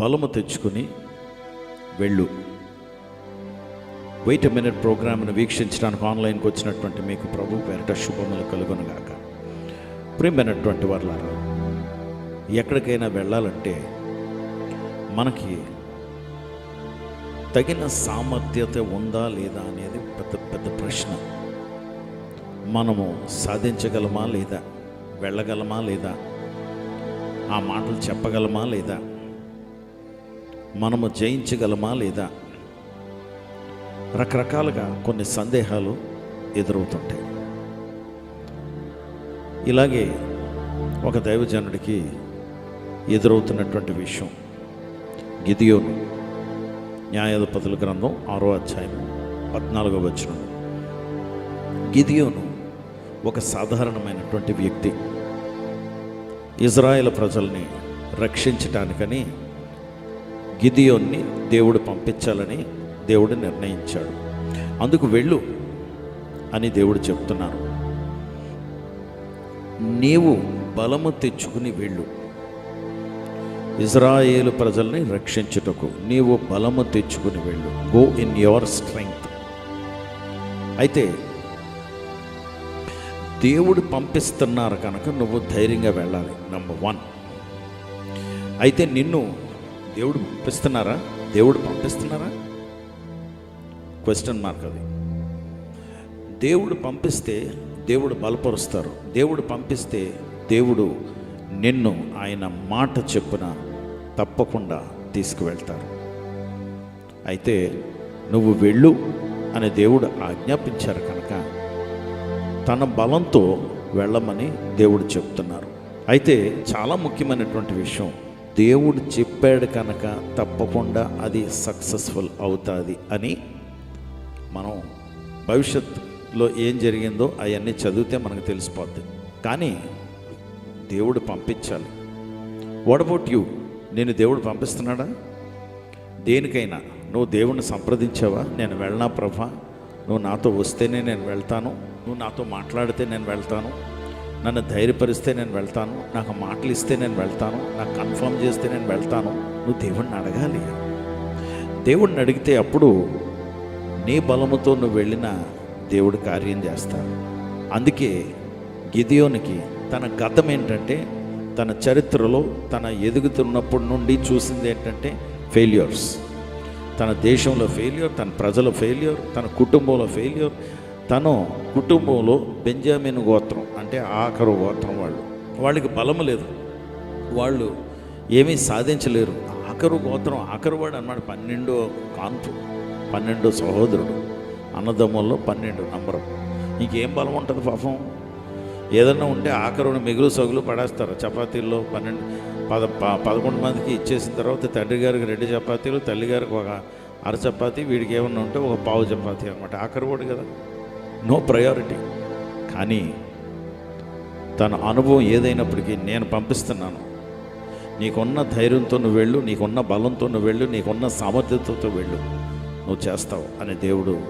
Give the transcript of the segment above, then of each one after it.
బలము తెచ్చుకుని వెళ్ళు. వెయిట్ మినిట్ ప్రోగ్రామ్ను వీక్షించడానికి ఆన్లైన్కి వచ్చినటువంటి మీకు ప్రభు పేరిట శుభములు కలుగునుగాక ప్రియమైనటువంటి వాళ్ళారా ఎక్కడికైనా వెళ్ళాలంటే మనకి తగిన సామర్థ్యత ఉందా లేదా అనేది పెద్ద పెద్ద ప్రశ్న. మనము సాధించగలమా లేదా? వెళ్ళగలమా లేదా? ఆ మాటలు చెప్పగలమా లేదా? మనము జయించగలమా లేదా? రకరకాలుగా కొన్ని సందేహాలు ఎదురవుతుంటాయి. ఇలాగే ఒక దైవజనుడికి ఎదురవుతున్నటువంటి విషయం గిదియోను న్యాయాధిపతుల గ్రంథం ఆరో అధ్యాయం పద్నాలుగో వచ్చిన గిదియోను ఒక సాధారణమైనటువంటి వ్యక్తి. ఇజ్రాయెల్ ప్రజల్ని రక్షించటానికని గిదియోన్ని దేవుడు పంపించాలని దేవుడు నిర్ణయించాడు. అందుకు వెళ్ళు అని దేవుడు చెప్తున్నారు నీవు బలము తెచ్చుకుని వెళ్ళు. ఇజ్రాయేలు ప్రజల్ని రక్షించుటకు నీవు బలము తెచ్చుకుని వెళ్ళు. గో ఇన్ యువర్ స్ట్రెంగ్త్ అయితే దేవుడు పంపిస్తున్నారు కనుక నువ్వు ధైర్యంగా వెళ్ళాలి నెంబర్ వన్ అయితే నిన్ను దేవుడు పంపిస్తున్నారా? దేవుడు పంపిస్తున్నారా? క్వశ్చన్ మార్క్ అది. దేవుడు పంపిస్తే దేవుడు బలపరుస్తారు. దేవుడు పంపిస్తే దేవుడు నిన్ను ఆయన మాట చెప్పున తప్పకుండా తీసుకువెళ్తారు. అయితే నువ్వు వెళ్ళు అని దేవుడు ఆజ్ఞాపించారు కనుక తన బలంతో వెళ్ళమని దేవుడు చెప్తున్నారు. అయితే చాలా ముఖ్యమైనటువంటి విషయం దేవుడు చెప్పాడు కనుక తప్పకుండా అది సక్సెస్ఫుల్ అవుతుంది అని మనం భవిష్యత్తులో ఏం జరిగిందో అవన్నీ చదివితే మనకు తెలిసిపోద్ది. కానీ దేవుడు పంపించాలి. వాట్ అబౌట్ యూ నేను దేవుడు పంపిస్తున్నాడా? దేనికైనా? నువ్వు దేవుణ్ణి సంప్రదించావా? నేను వెళ్ళనా ప్రభా? నువ్వు నాతో వస్తేనే నేను వెళ్తాను. నువ్వు నాతో మాట్లాడితే నేను వెళ్తాను. నన్ను ధైర్యపరిస్తే నేను వెళ్తాను నాకు మాటలు ఇస్తే నేను వెళ్తాను నాకు కన్ఫర్మ్ చేస్తే నేను వెళ్తాను. నువ్వు దేవుణ్ణి అడగాలి. దేవుణ్ణి అడిగితే అప్పుడు నీ బలముతో నువ్వు వెళ్ళిన దేవుడు కార్యం చేస్తాడు. అందుకే గిదియోనికి తన గతం ఏంటంటే తన చరిత్రలో తన ఎదుగుతున్నప్పటి నుండి చూసింది ఏంటంటే ఫెయిల్యూర్స్ తన దేశంలో ఫెయిల్యూర్ తన ప్రజల ఫెయిల్యూర్ తన కుటుంబంలో ఫెయిల్యూర్ తను కుటుంబంలో బెంజామిన్ గోత్రం. అంటే ఆఖరు గోత్రం వాళ్ళు. వాళ్ళకి బలము లేదు. వాళ్ళు ఏమీ సాధించలేరు. ఆఖరు గోత్రం ఆఖరు వాడు అన్నమాట పన్నెండో కాంతు పన్నెండో సహోదరుడు. అన్నదమ్ముల్లో పన్నెండు నంబరు. ఇంకేం బలం ఉంటుంది పాపం? ఏదన్నా ఉంటే ఆఖరుని మిగులు సగులు పడేస్తారు. చపాతీల్లో పన్నెండు పద ప- పదకొండు మందికి ఇచ్చేసిన తర్వాత తండ్రి గారికి రెండు చపాతీలు తల్లి గారికి ఒక అర చపాతీ వీడికి ఏమన్నా ఉంటే ఒక పావు చపాతీ అనమాట ఆఖరు వాడు కదా. No priority. కానీ తన అనుభవం ఏదైనప్పటికీ నేను పంపిస్తున్నాను. నీకున్న ధైర్యంతో నువ్వు వెళ్ళు నీకున్న బలంతో నువ్వు వెళ్ళు నీకున్న సామర్థ్యతతో వెళ్ళు. నువ్వు చేస్తావు అని దేవుడు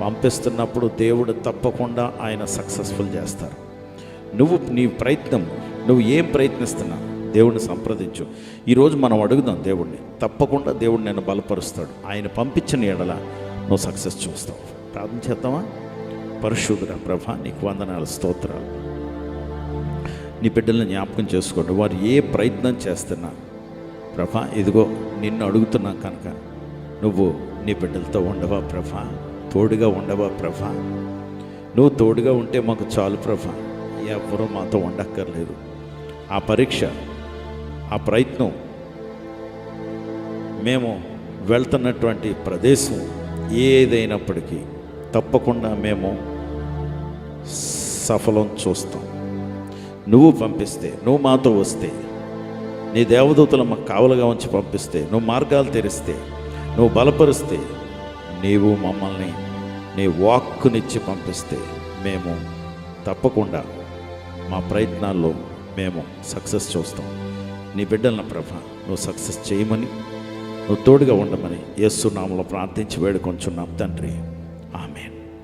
పంపిస్తున్నప్పుడు దేవుడు తప్పకుండా ఆయన సక్సెస్ఫుల్ చేస్తారు. నువ్వు నీ ప్రయత్నం నువ్వు ఏం ప్రయత్నిస్తున్నా దేవుడిని సంప్రదించు. ఈరోజు మనం అడుగుదాం దేవుడిని తప్పకుండా దేవుడు నేను బలపరుస్తాడు. ఆయన పంపించిన ఎడల నువ్వు సక్సెస్ చూస్తావు. ప్రార్థన చేద్దామా? పరిశుద్ధుడ ప్రభ నీకు వందనాలు స్తోత్రాలు. నీ బిడ్డలను జ్ఞాపకం చేసుకోండి. వారు ఏ ప్రయత్నం చేస్తున్నా ప్రభా ఇదిగో నిన్ను అడుగుతున్నా కనుక నువ్వు నీ బిడ్డలతో ఉండవా ప్రభా? తోడుగా ఉండవా ప్రభా? నువ్వు తోడుగా ఉంటే మాకు చాలు ప్రభా. ఎవరూ మాతో ఉండక్కర్లేదు. ఆ పరీక్ష ఆ ప్రయత్నం మేము వెళ్తున్నటువంటి ప్రదేశం ఏదైనప్పటికీ తప్పకుండా మేము సఫలం చూస్తాం. నువ్వు పంపిస్తే నువ్వు మాతో వస్తే నీ దేవదూతలు మాకు కావలుగా ఉంచి పంపిస్తే నువ్వు మార్గాలు తెరిస్తే నువ్వు బలపరిస్తే నీవు మమ్మల్ని నీ వాక్కునిచ్చి పంపిస్తే మేము తప్పకుండా మా ప్రయత్నాల్లో మేము సక్సెస్ చూస్తాం. నీ బిడ్డలను ప్రభ నువ్వు సక్సెస్ చేయమని నువ్వు తోడుగా ఉండమని యేసునామలో ప్రార్థించి వేడుకొంచున్నాం తండ్రి.